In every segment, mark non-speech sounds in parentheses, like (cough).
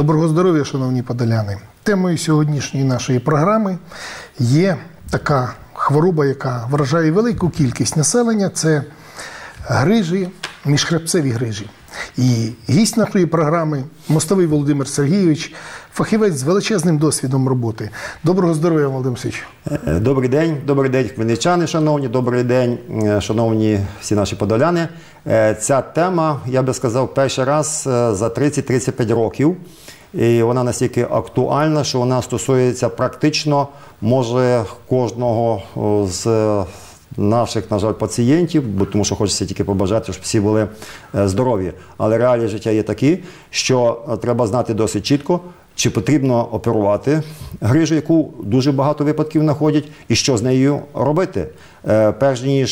Доброго здоров'я, шановні подоляни. Темою сьогоднішньої нашої програми є така хвороба, яка вражає велику кількість населення. Це грижі, міжхребцеві грижі. І гість нашої програми мостовий Володимир Сергійович, фахівець з величезним досвідом роботи. Доброго здоров'я, Володимир Сергійович. Е, Добрий день, добрий день, хмельничани, шановні, добрий день, е, шановні всі наші подоляни. Е, Ця тема, я би сказав, перший раз за 30-35 років. І вона настільки актуальна, що вона стосується практично, може, кожного з е, наших, на жаль, пацієнтів, бо тому що хочеться тільки побажати, щоб всі були е, здорові. Але реалії життя є такі, що е, треба знати досить чітко, чи потрібно оперувати грижу, яку дуже багато випадків знаходять, і що з нею робити. Перш ніж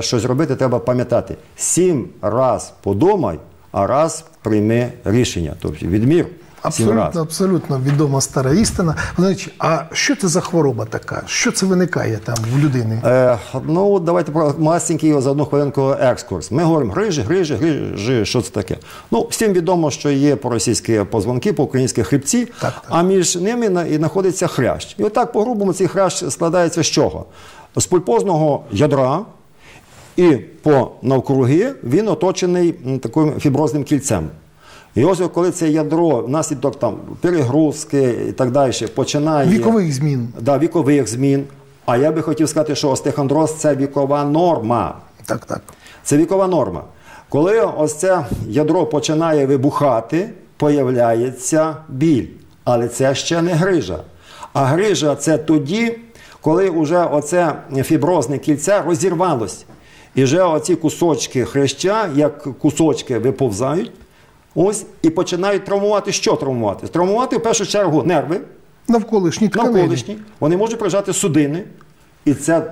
щось робити, треба пам'ятати: сім раз подумай, а раз прийми рішення. Тобто відмір. Абсолютно, абсолютно відома стара істина. Сергійович, а що це за хвороба така? Що це виникає там в людини? Е, ну, давайте про масенький за одну хвилинку екскурс. Ми говоримо грижі, грижі, грижі, що це таке? Ну, всім відомо, що є по-російськи позвонки, по-українськи хребці, Так, так. а між ними і знаходиться хрящ. І отак, по-грубому, цей хрящ складається з чого? З пульпозного ядра, і по навкруги він оточений таким фіброзним кільцем. І ось коли це ядро внаслідок там перегрузки і так далі починає Вікових змін. да, вікових змін. А я би хотів сказати, що остеохондроз – це вікова норма. Так, так. Це вікова норма. Коли ось це ядро починає вибухати, появляється біль. Але це ще не грижа. А грижа це тоді, коли вже оце фіброзне кільце розірвалось. І вже оці кусочки хреща, як кусочки виповзають, ось і починають травмувати. Що травмувати? Травмувати в першу чергу нерви, Навколишні тканини. навколишні, вони можуть прижати судини, і це е,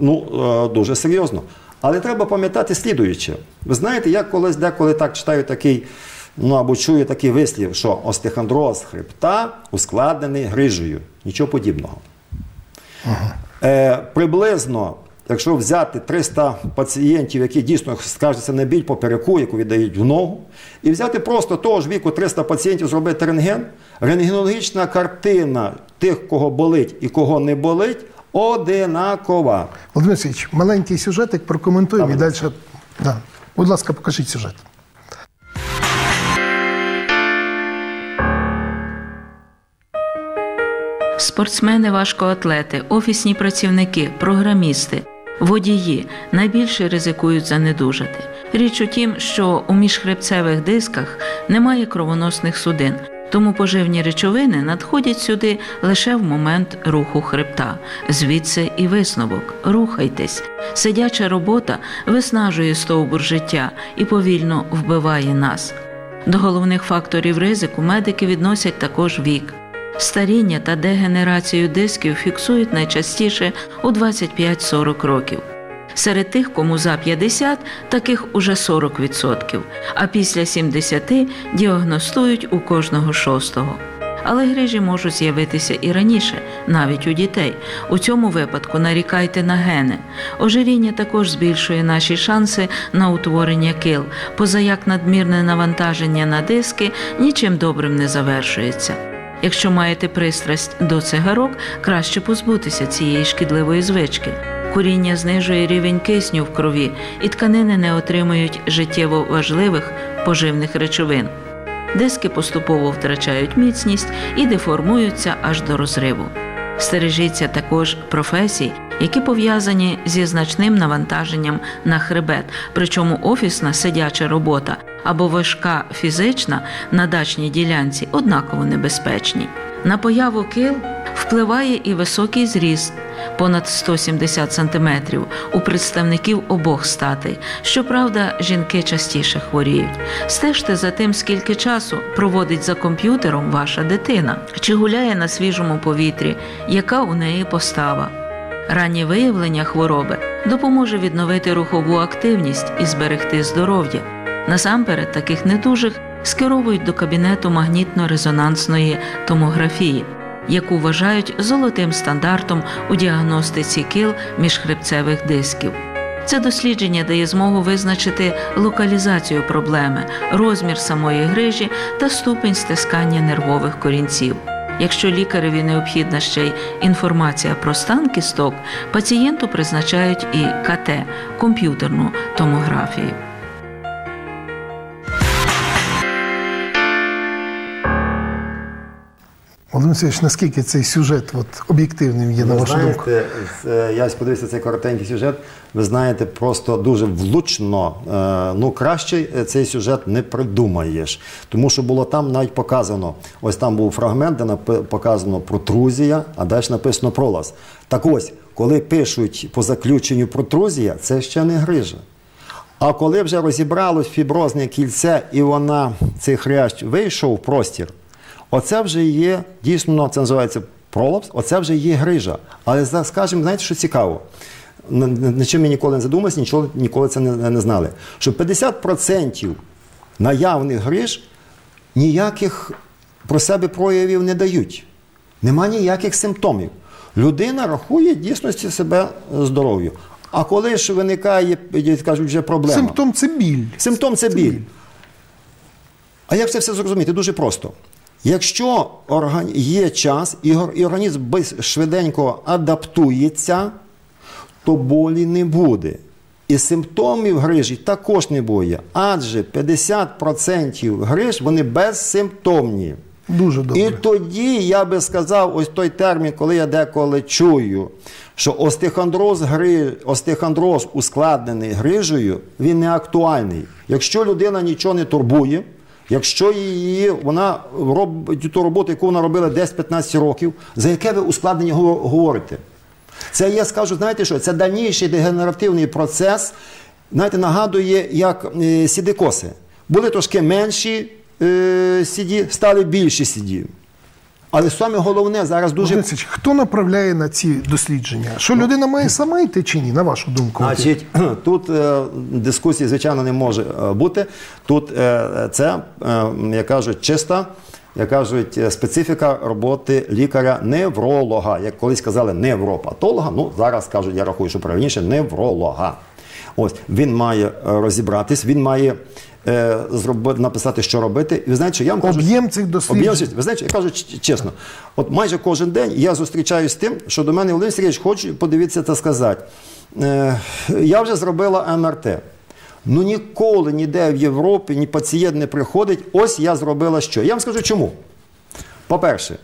ну, е, дуже серйозно. Але треба пам'ятати слідуюче. Ви знаєте, я колись деколи так читаю такий, ну або чую такий вислів, що остеохондроз хребта ускладнений грижею. Нічого подібного. Е, приблизно, якщо взяти 300 пацієнтів, які дійсно скажуться на біль попереку, яку віддають в ногу, і взяти просто того ж віку 300 пацієнтів, зробити рентген, рентгенологічна картина тих, кого болить і кого не болить, одинакова. Володимир Сергійович, маленький сюжетик прокоментуємо і далі. Да. Будь ласка, покажіть сюжет. Спортсмени, важкоатлети, офісні працівники, програмісти, водії найбільше ризикують занедужати. Річ у тім, що у міжхребцевих дисках немає кровоносних судин, тому поживні речовини надходять сюди лише в момент руху хребта. Звідси і висновок. Рухайтесь. Сидяча робота виснажує стовбур життя і повільно вбиває нас. До головних факторів ризику медики відносять також вік. Старіння та дегенерацію дисків фіксують найчастіше у 25-40 років. Серед тих, кому за 50, таких уже 40%, а після 70 діагностують у кожного шостого. Але грижі можуть з'явитися і раніше, навіть у дітей. У цьому випадку нарікайте на гени. Ожиріння також збільшує наші шанси на утворення кил, поза як надмірне навантаження на диски нічим добрим не завершується. Якщо маєте пристрасть до цигарок, краще позбутися цієї шкідливої звички. Куріння знижує рівень кисню в крові, і тканини не отримують життєво важливих поживних речовин. Диски поступово втрачають міцність і деформуються аж до розриву. Стережіться також професій, які пов'язані зі значним навантаженням на хребет, причому офісна сидяча робота або важка фізична на дачній ділянці однаково небезпечні. На появу кил впливає і високий зріст понад 170 см у представників обох статей. Щоправда, жінки частіше хворіють. Стежте за тим, скільки часу проводить за комп'ютером ваша дитина, чи гуляє на свіжому повітрі, яка у неї постава. Раннє виявлення хвороби допоможе відновити рухову активність і зберегти здоров'я. Насамперед, таких недужих скеровують до кабінету магнітно-резонансної томографії, яку вважають золотим стандартом у діагностиці кил міжхребцевих дисків. Це дослідження дає змогу визначити локалізацію проблеми, розмір самої грижі та ступень стискання нервових корінців. Якщо лікареві необхідна ще й інформація про стан кісток, пацієнту призначають і КТ комп'ютерну томографію. Володимир Васильович, наскільки цей сюжет от, об'єктивним є, на Ви вашу думку? знаєте, е, я подивився цей коротенький сюжет. Ви знаєте, просто дуже влучно. е, Ну, краще е, цей сюжет не придумаєш. Тому що було там навіть показано. Ось там був фрагмент, де показано протрузія, а далі написано пролаз. Так ось, коли пишуть по заключенню протрузія, це ще не грижа. А коли вже розібралось фіброзне кільце і вона, цей хрящ вийшов в простір, оце вже є дійсно, це називається пролапс, оце вже є грижа. Але скажімо, знаєте, що цікаво? Над чим ми ніколи не задумалися, нічого, ніколи це не, не знали. Що 50% наявних гриж ніяких про себе проявів не дають. Нема ніяких симптомів. Людина рахує дійсності себе здоров'ю. А коли ж виникає, кажуть, вже проблема. Симптом це біль. Симптом це біль. А як це все зрозуміти? Дуже просто. Якщо є час і організм швиденько адаптується, то болі не буде. І симптомів грижі також не буде. Адже 50% гриж вони безсимптомні. Дуже добре. І тоді я би сказав, ось той термін, коли я деколи чую, що остеохондроз, гри, остеохондроз ускладнений грижею, він не актуальний. Якщо людина нічого не турбує, якщо її вона робить ту роботу, яку вона робила 10-15 років, за яке ви ускладнення говорите? Це я скажу, знаєте що? Це дальніший дегенеративний процес. Знаєте, нагадує, як е, сідикоси. Були трошки менші е, сіді, стали більші сіді. Але саме головне зараз дуже. Володимир хто направляє на ці дослідження? Що людина має сама йти чи ні, на вашу думку? Значить, (clears throat) тут е, дискусії, звичайно, не може е, бути. Тут е, це, е, як кажуть, чиста, як кажуть, е, специфіка роботи лікаря-невролога. Як колись казали, невропатолога, ну зараз кажуть, я рахую, що правильніше невролога. Ось він має е, розібратись, він має е, зроби- написати, що робити. І ви знаєте, що я вам кажу, Об'єм цих досліджень. Об'єм ви знаєте, я кажу чесно, от майже кожен день я зустрічаюся з тим, що до мене Володимир Сергійович, хочу подивитися та сказати. Е, я вже зробила МРТ. Ну ніколи ніде в Європі ні пацієнт не приходить. Ось я зробила що. Я вам скажу чому. По-перше,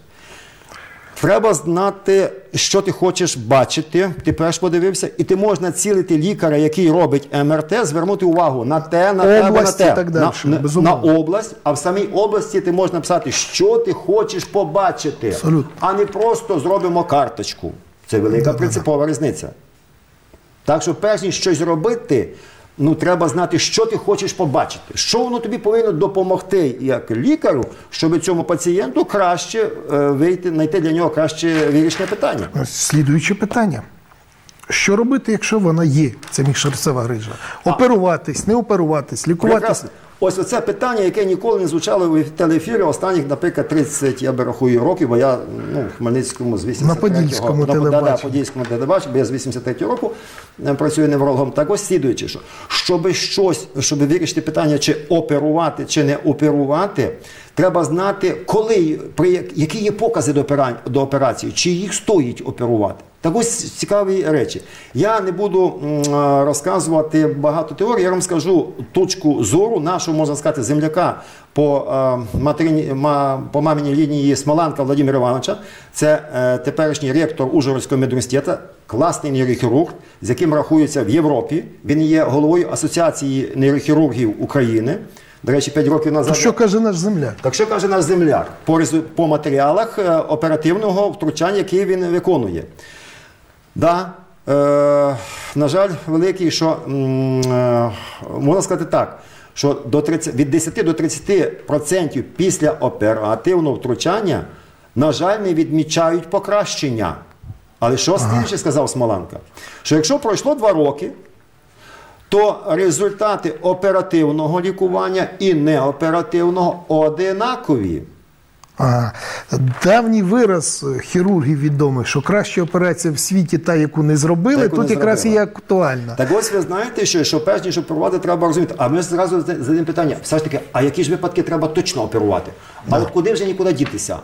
Треба знати, що ти хочеш бачити. Ти перш подивився, і ти можеш націлити лікаря, який робить МРТ, звернути увагу на те, на те, або на те. так далі, на, на, на область, а в самій області ти можеш написати, що ти хочеш побачити, Абсолютно. а не просто зробимо карточку. Це велика Да-да-да. різниця. Так що, перш ніж щось робити, ну треба знати, що ти хочеш побачити, що воно тобі повинно допомогти як лікарю, щоб цьому пацієнту краще е, вийти, знайти для нього краще вирішення питання. Слідуюче питання. Що робити, якщо вона є, ця міжшерцева грижа? Оперуватись, не оперуватись, лікуватись? Прекрасно. Ось оце питання, яке ніколи не звучало в телеефірі останніх, наприклад, 30, я би рахую, років, бо я ну, в Хмельницькому з 83-го. На Подільському на, да, да. Подільському телебаченні, бо я з 83 року е, працюю неврологом. Так ось слідуючи, що щоб щось, щоб вирішити питання, чи оперувати, чи не оперувати, треба знати, коли, при, як- які є покази до, опера- до операції, чи їх стоїть оперувати. Так ось цікаві речі. Я не буду розказувати багато теорій, я вам скажу точку зору нашого, можна сказати, земляка по, материні, по маминій лінії Смоланка Владимира Івановича. Це е, теперішній ректор Ужгородського медуніверситету, класний нейрохірург, з яким рахується в Європі. Він є головою Асоціації нейрохірургів України. До речі, 5 років назад. То що каже наш земляк? Так що каже наш земляк по, по матеріалах е, оперативного втручання, який він виконує? Да, е, на жаль, великий, що е, можна сказати так, що до 30, від 10 до 30% після оперативного втручання, на жаль, не відмічають покращення. Але що слідче сказав Смоланка? Що якщо пройшло 2 роки, то результати оперативного лікування і неоперативного одинакові. Давній вираз хірургів відомих, що краща операція в світі та, яку не зробили, яку тут не якраз зробили. є актуальна. Так ось ви знаєте, що, що перш ніж оперувати, треба розуміти. А ми зразу задаємо питання: все ж таки, а які ж випадки треба точно оперувати? А от куди вже нікуди дітися?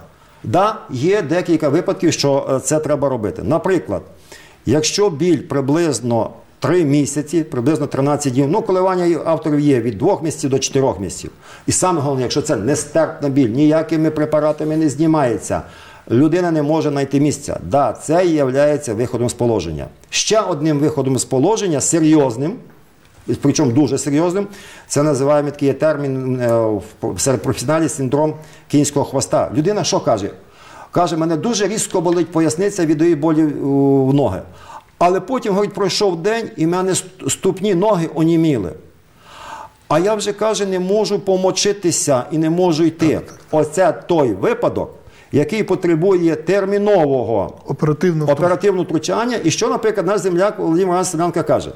Да, є декілька випадків, що е, це треба робити. Наприклад, якщо біль приблизно 3 місяці, приблизно 13 днів, ну коливання авторів є від 2 місяців до 4 місяців. І саме головне, якщо це нестерпна біль, ніякими препаратами не знімається. Людина не може знайти місця. Да, це є виходом з положення. Ще одним виходом з положення серйозним, причому дуже серйозним, це називаємо такий термін е, серед професіоналів синдром кінського хвоста. Людина що каже? Каже, мене дуже різко болить поясниця від її болі в ноги. Але потім, говорить, пройшов день, і в мене ступні ноги оніміли. А я вже каже, не можу помочитися і не можу йти. Оце той випадок, який потребує термінового Оперативно оперативного втручання. І що, наприклад, наш земляк Володимир Селянка каже,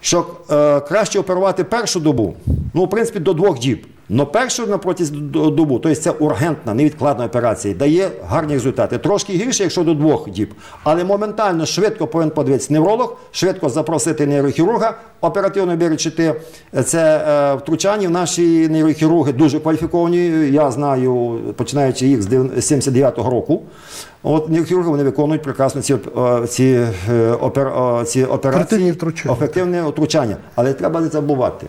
що е, краще оперувати першу добу, ну, в принципі, до двох діб. Но першу на протязі добу, тобто це ургентна, невідкладна операція, дає гарні результати. Трошки гірше, якщо до двох діб. Але моментально, швидко повинен подивитися невролог, швидко запросити нейрохірурга, оперативно вирішити це е, втручання. Наші нейрохірурги дуже кваліфіковані. Я знаю, починаючи їх з 79-го року. От нейрохірурги вони виконують прекрасно ці, е, ці, е, опер, ці операції. Ефективне втручання. Але треба не забувати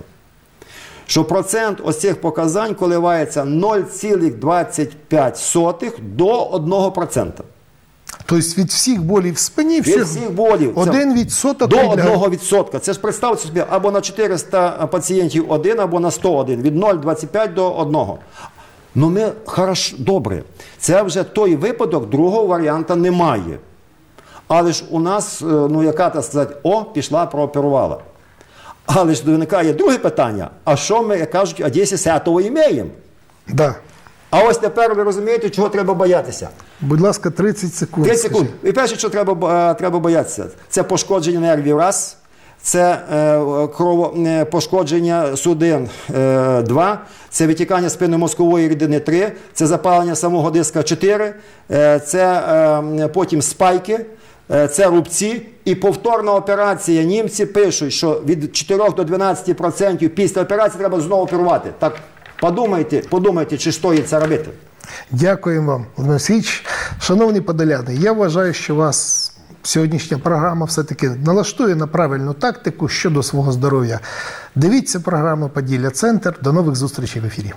що процент ось цих показань коливається 0,25 до 1%. Тобто від всіх болів в спині, Від всіх, болів. один відсоток До відлягає. 1%. Це ж представте собі, або на 400 пацієнтів один, або на 101. Від 0,25 до 1. Ну ми хорош, добре. Це вже той випадок, другого варіанта немає. Але ж у нас, е, ну яка так сказати, о, пішла, прооперувала. Але ж виникає друге питання: а що ми, як кажуть, а 10 з цього імеємо? Да. А ось тепер ви розумієте, чого треба боятися. Будь ласка, 30 секунд. 30 секунд. І перше, що треба, е, треба боятися, це пошкодження нервів раз, це е, крово, е, пошкодження судин е, це витікання спинномозкової рідини три, це запалення самого диска 4, е, це е, потім спайки. Е, Це рубці і повторна операція. Німці пишуть, що від 4 до 12% після операції треба знову оперувати. Так подумайте, подумайте, чи стоїть це робити. Дякуємо вам, Володимир Васильович. Шановні подоляни, я вважаю, що вас сьогоднішня програма все-таки налаштує на правильну тактику щодо свого здоров'я. Дивіться програму Поділля Центр. До нових зустрічей в ефірі.